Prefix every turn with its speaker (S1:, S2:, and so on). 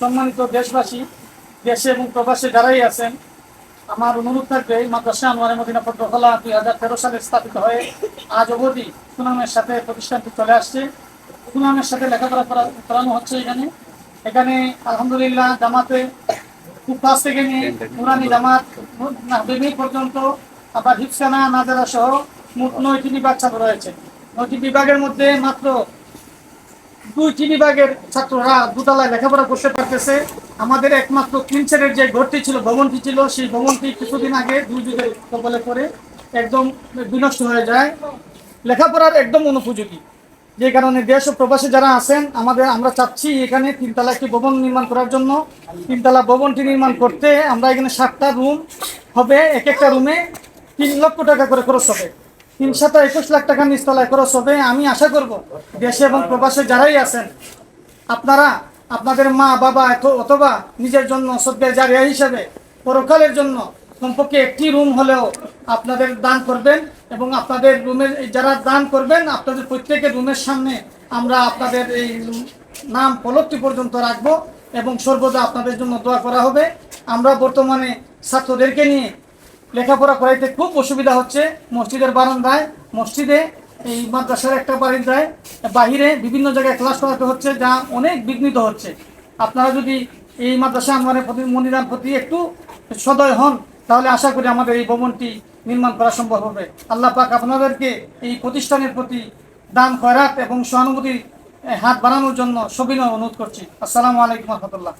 S1: সম্মানিত দেশবাসী, দেশে এবং প্রবাসে যারাই আছেন, আমার অনুরোধ থাকবে মাদ্রাসা আনোয়ারে মদিনা পদ্মকলা দুই হাজার তেরো সালে স্থাপিত হয়ে আজ অবধি সুনামের সাথে প্রতিষ্ঠানটি চলে আসছে। সুনামের সাথে লেখাপড়া করা- করানো হচ্ছে এখানে। এখানে আলহামদুলিল্লাহ জামাতে খুব কাছ থেকে নিয়ে নুরানি জামাত নাহবিবি পর্যন্ত, আবার হিপসানা নাজারা সহ মোট নয়টি বিভাগ ছাত্র রয়েছে। নয়টি বিভাগের মধ্যে মাত্র দুইটি বিভাগের ছাত্ররা দুতলায় লেখাপড়া করতে পারতেছে। আমাদের একমাত্র ক্লিনসেটের যে ঘরটি ছিল, ভবনটি ছিল, সেই ভবনটি কিছুদিন আগে দুই যুগের কবলে পড়ে একদম বিনষ্ট হয়ে যায়। লেখাপড়ার একদম অনুপযোগী। যে কারণে দেশ ও প্রবাসী যারা আছেন, আমাদের, আমরা চাচ্ছি এখানে তিনতলা একটি ভবন নির্মাণ করার জন্য। তিনতলা ভবনটি নির্মাণ করতে আমরা এখানে সাতটা রুম হবে, এক একটা রুমে তিন লক্ষ টাকা করে খরচ হবে। তিন শত একুশ লাখ টাকা নিচতলায় খরচ হবে, আমি আশা করব দেশে এবং প্রবাসে যারাই আছেন, আপনারা, আপনাদের মা, বাবা এত- অথবা নিজের জন্য সদ্যের জারিয়া হিসেবে পরকালের জন্য কমপক্ষে একটি রুম হলেও আপনাদের দান করবেন এবং আপনাদের রুমের, যারা দান করবেন, আপনাদের প্রত্যেকের রুমের সামনে আমরা আপনাদের এই নাম পলকটি পর্যন্ত রাখব এবং সর্বদা আপনাদের জন্য দোয়া করা হবে। আমরা বর্তমানে ছাত্রদেরকে নিয়ে লেখাপড়া করাইতে খুব অসুবিধা হচ্ছে। মসজিদের বারান্দায়, মসজিদে, এই মাদ্রাসার একটা বারিন্দায়, বাহিরে বিভিন্ন জায়গায় ক্লাস করাতে হচ্ছে, যা অনেক বিঘ্নিত হচ্ছে। আপনারা যদি এই মাদ্রাসা আমার প্রতি মনিরার প্রতি একটু সদয় হন, তাহলে আশা করি আমাদের এই ভবনটি নির্মাণ করা সম্ভব হবে। আল্লাহ পাক আপনাদেরকে এই প্রতিষ্ঠানের প্রতি দান, খয়রাত এবং সহানুভূতির হাত বাড়ানোর জন্য সবিনয় অনুরোধ করছি। আসসালামু আলাইকুম রহমতুল্লাহ।